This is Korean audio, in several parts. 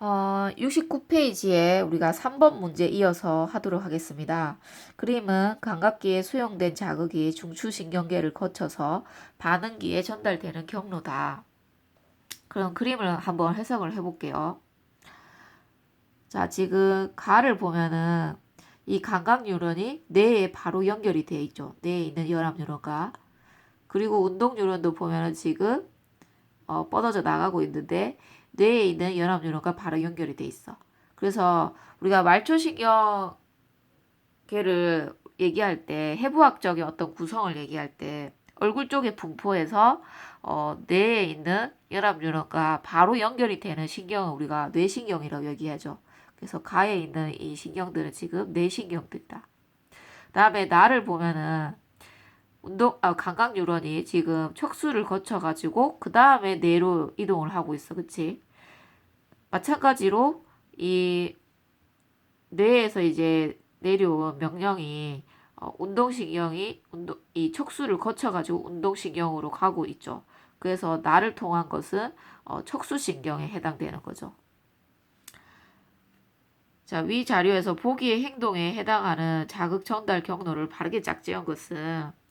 어, 69페이지에 우리가 3번 문제 이어서 하도록 하겠습니다. 그림은 감각기에 수용된 자극이 중추신경계를 거쳐서 반응기에 전달되는 경로다. 그럼 그림을 한번 해석을 해볼게요. 자, 지금 가를 보면은 이 감각 뉴런이 뇌에 바로 연결이 되어 있죠. 뇌에 있는 열암 뉴런과 그리고 운동 뉴런도 보면은 지금 어, 뻗어져 나가고 있는데 뇌에 있는 연합 뉴런과 바로 연결이 돼 있어. 그래서 우리가 말초신경계를 얘기할 때 해부학적인 어떤 구성을 얘기할 때 얼굴 쪽에 분포해서 어, 뇌에 있는 연합 뉴런과 바로 연결이 되는 신경을 우리가 뇌신경이라고 얘기하죠. 그래서 가에 있는 이 신경들은 지금 뇌신경들이다. 다음에 나를 보면은 운동 아 감각 뉴런이 지금 척수를 거쳐 가지고 그 다음에 뇌로 이동을 하고 있어, 그치? 마찬가지로 이 뇌에서 이제 내려온 명령이 어, 운동신경이 운동 이 척수를 거쳐 가지고 운동신경으로 가고 있죠. 그래서 나를 통한 것은 어, 척수신경에 해당되는 거죠. 자, 위 자료에서 보기의 행동에 해당하는 자극 전달 경로를 바르게 짝지은 것은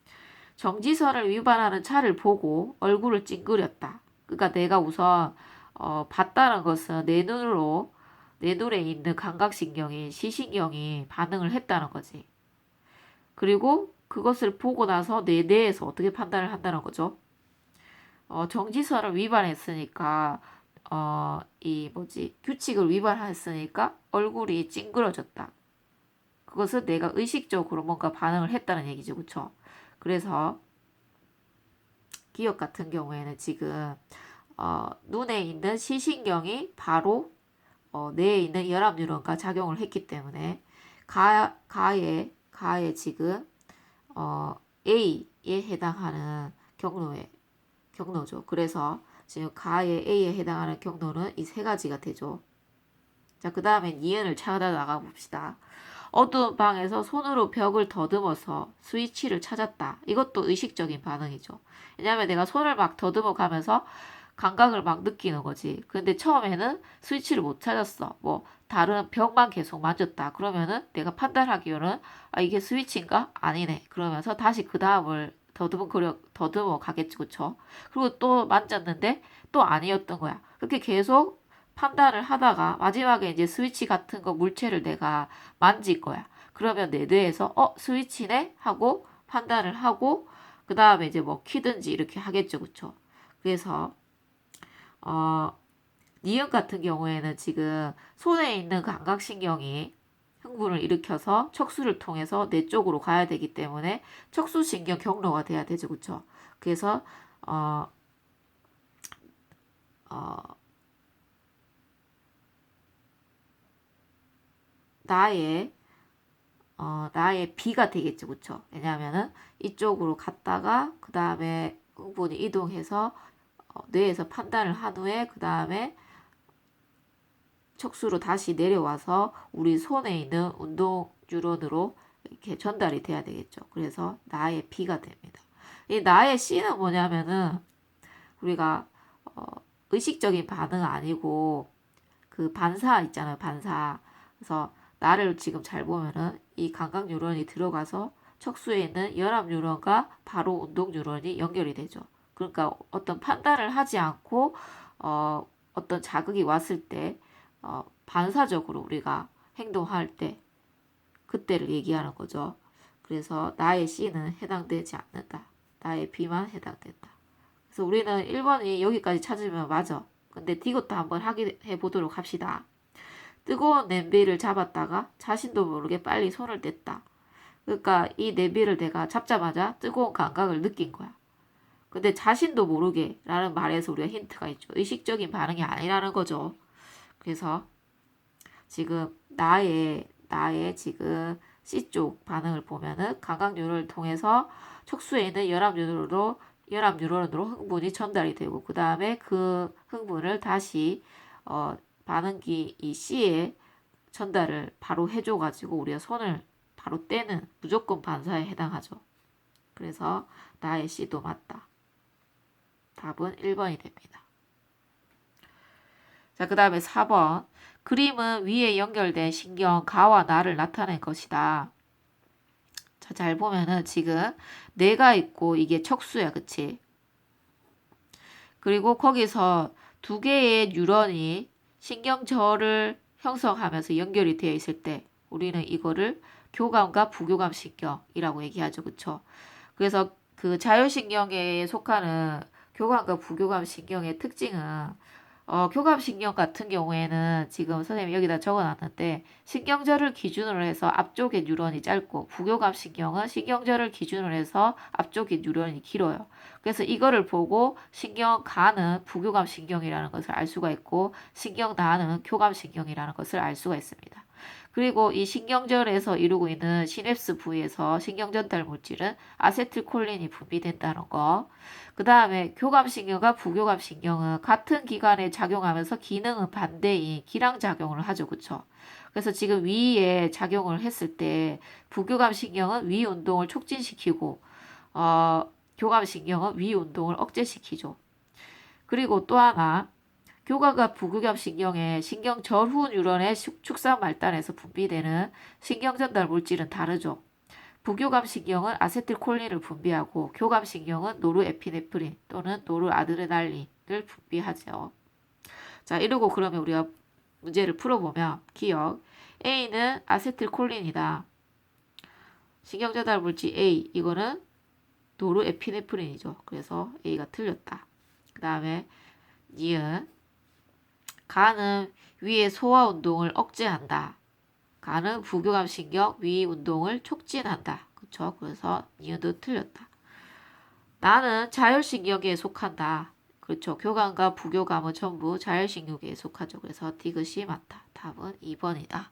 정지선을 위반하는 차를 보고 얼굴을 찡그렸다. 그러니까 내가 우선 어, 봤다는 것은 내 눈으로 내 눈에 있는 감각신경이 시신경이 반응을 했다는 거지. 그리고 그것을 보고 나서 내 뇌에서 어떻게 판단을 한다는 거죠. 어, 정지선을 위반했으니까 어, 이 뭐지 규칙을 위반했으니까 얼굴이 찡그러졌다. 그것은 내가 의식적으로 뭔가 반응을 했다는 얘기죠, 그렇죠? 그래서 기억 같은 경우에는 지금 어, 눈에 있는 시신경이 바로 어, 뇌에 있는 열암 뉴런과 작용을 했기 때문에 가, 가에 가에 지금 어, A에 해당하는 경로에 경로죠. 그래서 지금 가의 A에 해당하는 경로는 이 세 가지가 되죠. 자, 그 다음에 니은을 찾아 나가 봅시다. 어두운 방에서 손으로 벽을 더듬어서 스위치를 찾았다. 이것도 의식적인 반응이죠. 왜냐하면 내가 손을 막 더듬어 가면서 감각을 막 느끼는 거지. 근데 처음에는 스위치를 못 찾았어. 뭐 다른 벽만 계속 만졌다. 그러면은 내가 판단하기로는 아 이게 스위치인가? 아니네. 그러면서 다시 그 다음을 더듬어 그려 더듬어 가겠지, 그쵸? 그리고 또 만졌는데 또 아니었던 거야. 그렇게 계속 판단을 하다가 마지막에 이제 스위치 같은 거 물체를 내가 만질 거야. 그러면 내 뇌에서 어 스위치네 하고 판단을 하고 그 다음에 이제 뭐 키든지 이렇게 하겠죠, 그쵸? 그래서 어 니은 같은 경우에는 지금 손에 있는 감각신경이 흥분을 일으켜서 척수를 통해서 뇌 쪽으로 가야 되기 때문에 척수신경 경로가 돼야 되죠, 그쵸? 그래서 어, 어, 나의 어, 나의 B가 되겠죠, 그쵸? 왜냐하면은 이쪽으로 갔다가 그 다음에 흥분이 이동해서 어, 뇌에서 판단을 한 후에 그 다음에 척수로 다시 내려와서 우리 손에 있는 운동 뉴런으로 이렇게 전달이 돼야 되겠죠. 그래서 나의 B가 됩니다. 이 나의 C는 뭐냐면은 우리가 어, 의식적인 반응 아니고 그 반사 있잖아요. 반사. 그래서 나를 지금 잘 보면은 이 감각 뉴런이 들어가서 척수에 있는 열암 뉴런과 바로 운동 뉴런이 연결이 되죠. 그러니까 어떤 판단을 하지 않고 어, 어떤 자극이 왔을 때 어, 반사적으로 우리가 행동할 때 그때를 얘기하는 거죠. 그래서 나의 C는 해당되지 않는다. 나의 B만 해당된다. 그래서 우리는 1번이 여기까지 찾으면 맞아. 근데 이것도 한번 확인해 보도록 합시다. 뜨거운 냄비를 잡았다가 자신도 모르게 빨리 손을 댔다. 그러니까 이 냄비를 내가 잡자마자 뜨거운 감각을 느낀 거야. 근데 자신도 모르게 라는 말에서 우리가 힌트가 있죠. 의식적인 반응이 아니라는 거죠. 그래서 지금 나의 나의 지금 C쪽 반응을 보면은 감각뉴런을 통해서 척수에 있는 열압뉴런으로 열압뉴런으로 흥분이 전달이 되고 그 다음에 그 흥분을 다시 어, 반응기 이 C에 전달을 바로 해줘가지고 우리가 손을 바로 떼는 무조건 반사에 해당하죠. 그래서 나의 C도 맞다. 답은 1번이 됩니다. 자, 그 다음에 4번. 그림은 위에 연결된 신경 가와 나를 나타낸 것이다. 자, 잘 보면은 지금 뇌가 있고 이게 척수야, 그치? 그리고 거기서 두 개의 뉴런이 신경절을 형성하면서 연결이 되어 있을 때 우리는 이거를 교감과 부교감 신경이라고 얘기하죠. 그쵸? 그래서 그 자율신경에 속하는 교감과 부교감 신경의 특징은 어, 교감 신경 같은 경우에는 지금 선생님이 여기다 적어놨는데 신경절을 기준으로 해서 앞쪽의 뉴런이 짧고 부교감 신경은 신경절을 기준으로 해서 앞쪽의 뉴런이 길어요. 그래서 이거를 보고 신경가는 부교감 신경이라는 것을 알 수가 있고 신경나는 교감 신경이라는 것을 알 수가 있습니다. 그리고 이 신경절에서 이루고 있는 시냅스 부위에서 신경전달 물질은 아세틸콜린이 분비된다는 거. 그 다음에 교감신경과 부교감신경은 같은 기관에 작용하면서 기능은 반대인 기량작용을 하죠. 그쵸? 그래서 지금 위에 작용을 했을 때 부교감신경은 위 운동을 촉진시키고 어, 교감신경은 위 운동을 억제시키죠. 그리고 또 하나 교감과 부교감 신경의 신경 절후 뉴런의 축- 축산 말단에서 분비되는 신경 전달 물질은 다르죠. 부교감 신경은 아세틸콜린을 분비하고 교감 신경은 노르에피네프린 또는 노르아드레날린을 분비하죠. 자, 이러고 그러면 우리가 문제를 풀어보면 기억 A는 아세틸콜린이다. 신경 전달 물질 A 이거는 노르에피네프린이죠. 그래서 A가 틀렸다. 그 다음에 니은 간은 위의 소화 운동을 억제한다. 간은 부교감 신경 위 운동을 촉진한다. 그렇죠? 그래서 니은도 틀렸다. 나는 자율신경계에 속한다. 그렇죠. 교감과 부교감은 전부 자율신경계에 속하죠. 그래서 디귿이 맞다. 답은 2번이다.